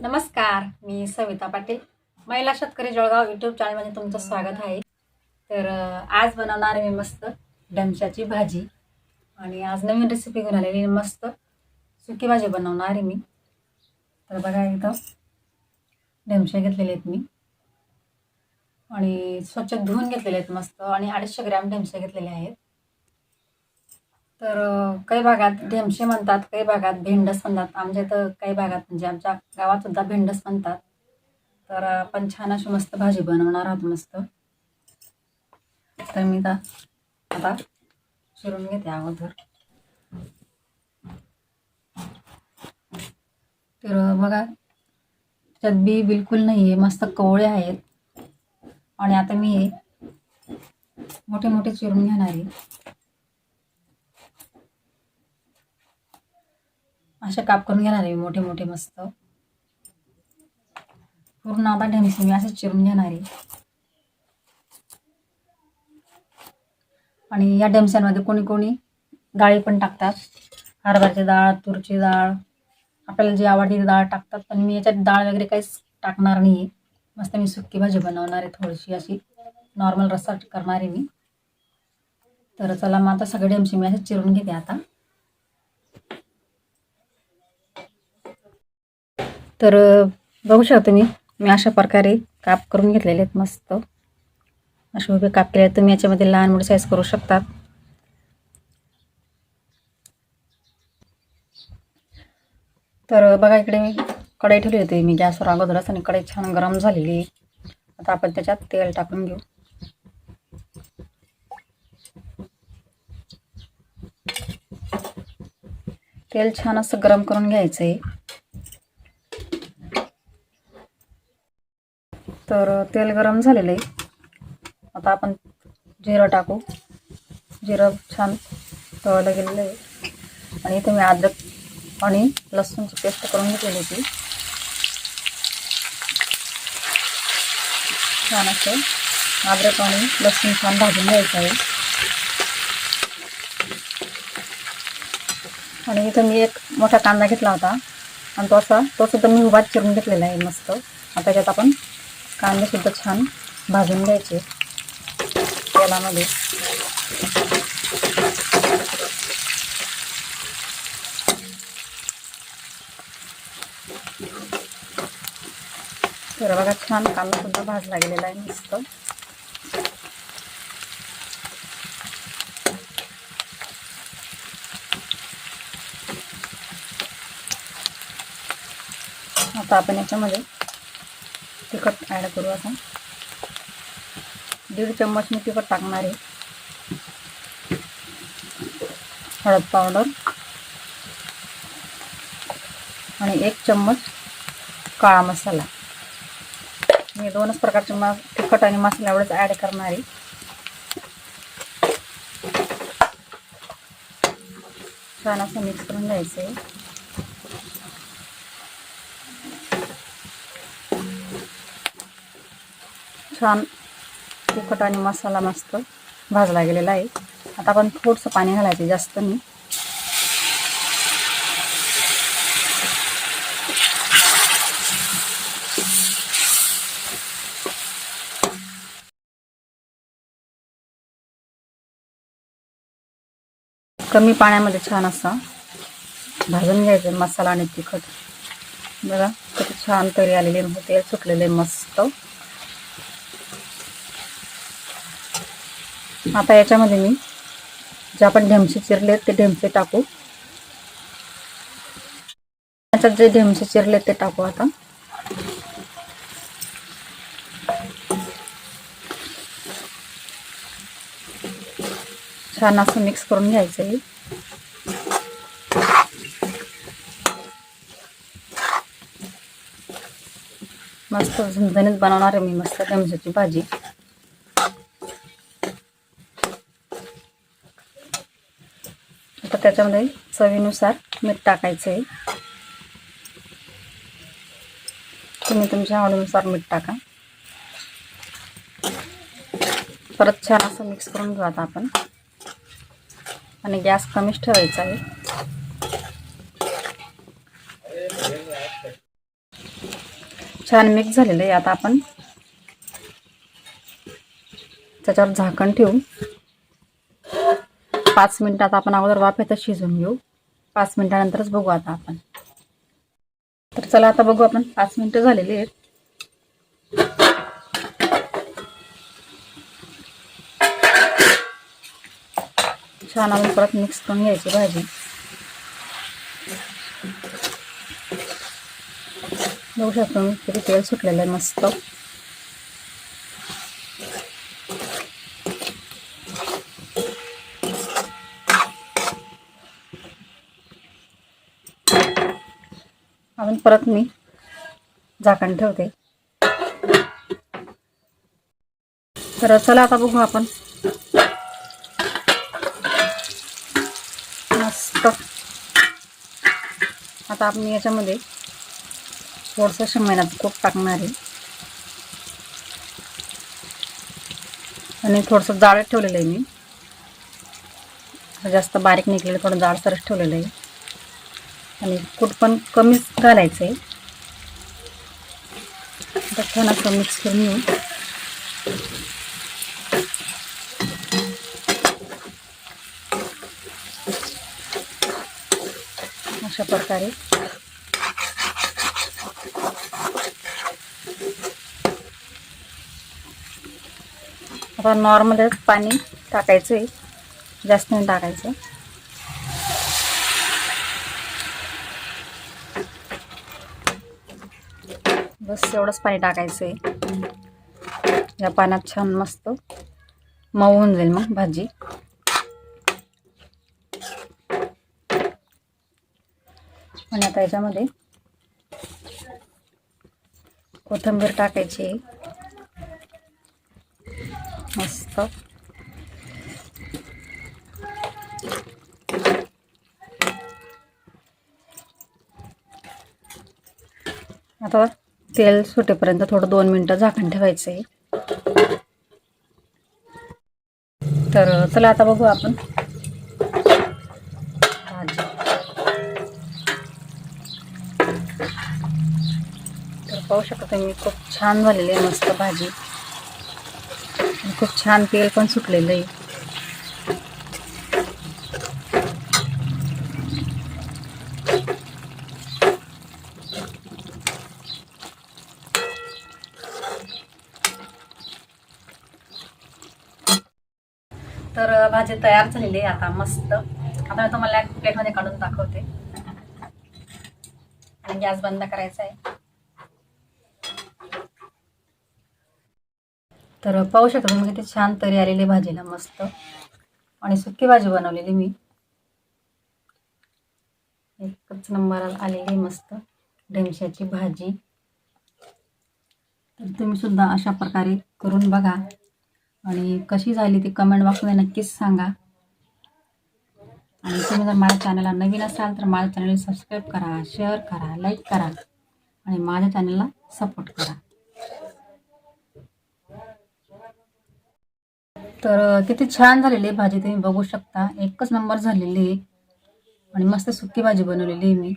नमस्कार मी सविता पाटील. महिला शेतकरी जळगाव यूट्यूब चॅनलमध्ये तुमचं स्वागत आहे. तर आज बनवणार आहे मी मस्त डमशाची भाजी. आणि आज नवीन रेसिपी घेऊन आलेली मस्त सुकी भाजी बनवणार आहे मी. तर बघा एकदम डमशे घेतलेले आहेत मी. आणि स्वच्छ धुवून घेतलेले आहेत मस्त. आणि अडीचशे ग्रॅम डमशे घेतलेले आहेत. तर काही भागात ढेमशे म्हणतात काही भागात भेंडस म्हणतात. आमच्या इथं काही भागात म्हणजे आमच्या गावात सुद्धा भेंडस म्हणतात. तर आपण छान अशी मस्त भाजी बनवणार आहोत मस्त. तर मी आता आता चिरून घेते अगोदर. तर बघा त्याच्यात बी बिलकुल नाही आहे मस्त कवळे आहेत. आणि आता मी मोठे मोठे चिरून घेणार आहे. असे काप करून घेणार आहे मोठे मोठे मस्त. पूर्ण आता ढेमसे मी असे चिरून घेणार आहे. आणि या ढेमस्यांमध्ये कोणी कोणी डाळी पण टाकतात. हरभऱ्याची डाळ तुरची डाळ आपल्याला जी आवडते डाळ टाकतात. पण मी याच्यात डाळ वगैरे काहीच टाकणार नाही आहे मस्त मी सुकी भाजी बनवणार आहे थोडीशी अशी नॉर्मल रस्सा करणार आहे मी. तर चला मग आता सगळे ढेमसे मी असे चिरून घेते आता. तर बघू शकता तुम्ही मी अशा प्रकारे काप करून घेतलेले आहेत मस्त. असे उभे काप केले आहेत. तुम्ही याच्यामध्ये लहान मोठी साईज करू शकतात. तर बघा इकडे मी कढई ठेवली होती. मी गॅसवर अगोदरच आणि कढई छान गरम झालेली आता आपण त्याच्यात तेल टाकून घेऊ. तेल छान असं गरम करून घ्यायचं आहे तर तेल गरम झालेलं आहे. आता आपण जिरं टाकू. जिरं छान तळलं गेलेलं आहे. आणि इथे मी अद्रक आणि लसूणची पेस्ट करून घेतलेली होती छान असं अद्रक आणि लसूण छान भाजून घ्यायचं आहे. आणि इथं मी एक मोठा कांदा घेतला होता. आणि तो असा तो सुद्धा मी उभाच चिरून घेतलेला आहे मस्त. आता त्याच्यात आपण कांदेसुद्धा छान भाजून घ्यायचे तेलामध्ये. तर बघा छान कांदासुद्धा भाजला गेलेला आहे मस्त. आता आपण याच्यामध्ये तिखट ॲड करू आता दीड चम्मच मी तिखट टाकणार आहे. हळद पावडर. आणि एक चम्मच काळा मसाला. मी दोनच प्रकारचे मा तिखट आणि मसाला एवढंच ॲड करणार आहे. छान असं मिक्स करून घ्यायचं आहे. छान तिखट आणि मसाला मस्त भाजला गेलेला आहे. आता आपण थोडंसं पाणी घालायचं जास्त नाही. कमी पाण्यामध्ये छान असा भाजून घ्यायचं मसाला आणि तिखट. बघा किती छान तरी आलेले होते सुटलेले मस्त. आता याच्यामध्ये मी जे आपण ढेमसे चिरले ते ढेमसे टाकू. याच्यात जे ढेमसे चिरले ते टाकू आता. छान असं मिक्स करून घ्यायचं आहे मस्त झणझणीत बनवणार आहे मी मस्त ढेमशाची भाजी. आता त्याच्यामध्ये चवीनुसार मीठ टाकायचं. आहे तुम्ही तुमच्या आवडीनुसार मीठ टाका. परत छान असं मिक्स करून घेऊ आता आपण. आणि गॅस कमीच ठेवायचा आहे. छान मिक्स झालेलं आहे आता आपण. त्याच्यावर झाकण ठेवू पाच मिनिटात आपण अगोदर वाफेतच शिजवून घेऊ. पाच मिनिटानंतरच बघू आता आपण. तर चला आता बघू आपण. पाच मिनिटं झालेली आहेत. छान आपण परत मिक्स करून घ्यायची भाजी. बघू शकतो मी किती तेल सुटलेलं आहे मस्त. अजून परत मी झाकण ठेवते. तर चला आता बघू आपण. मस्त. आता आपण याच्यामध्ये थोडंसं शेंगदाण्याचं कोप टाकणार आहे. आणि थोडंसं जाळत ठेवलेलं आहे मी. जास्त बारीक निघलेलं थोडं जाडसरच ठेवलेलं आहे. आणि कूट पण कमीच घालायचं आहे. आता छान असं मिक्स करून घेऊ. अशा प्रकारे. आता नॉर्मलच पाणी टाकायचं आहे. जास्त नाही टाकायचं. बस एवढंच पाणी टाकायचं आहे या पाण्यात छान मस्त मऊ होऊन जाईल मग भाजी. आणि आता याच्यामध्ये कोथिंबीर टाकायची. मस्त. आता तेल सुटेपर्यंत थोडं दोन मिनटं झाकण ठेवायचं आहे तर चला आता बघू आपण. तर पाहू शकता तुम्ही खूप छान झालेली आहे मस्त भाजी. खूप छान तेल पण सुटलेलं आहे. माझे तयार झालेले आता मस्त. आता मी तुम्हाला प्लेटमध्ये काढून दाखवते. आणि गॅस बंद करायचा आहे. तर पाहू शकता तुम्ही किती छान तरी आलेली भाजीला मस्त. आणि सुकी भाजी बनवलेली मी. एकच नंबर आलेली मस्त. ढेमशाची भाजी. तर तुम्ही सुद्धा अशा प्रकारे करून बघा. आणि कशी झाली ती कमेंट बॉक्समध्ये नक्कीच सांगा. आणि तुम्ही जर माझ्या चॅनलला नवीन असाल तर माझ्या चॅनलला सबस्क्राईब करा शेअर करा लाईक करा आणि माझ्या चॅनलला सपोर्ट करा. तर किती छान झालेली आहे भाजी तुम्ही बघू शकता. एकच नंबर झालेली आहे. आणि मस्त सुकी भाजी बनवलेली आहे मी.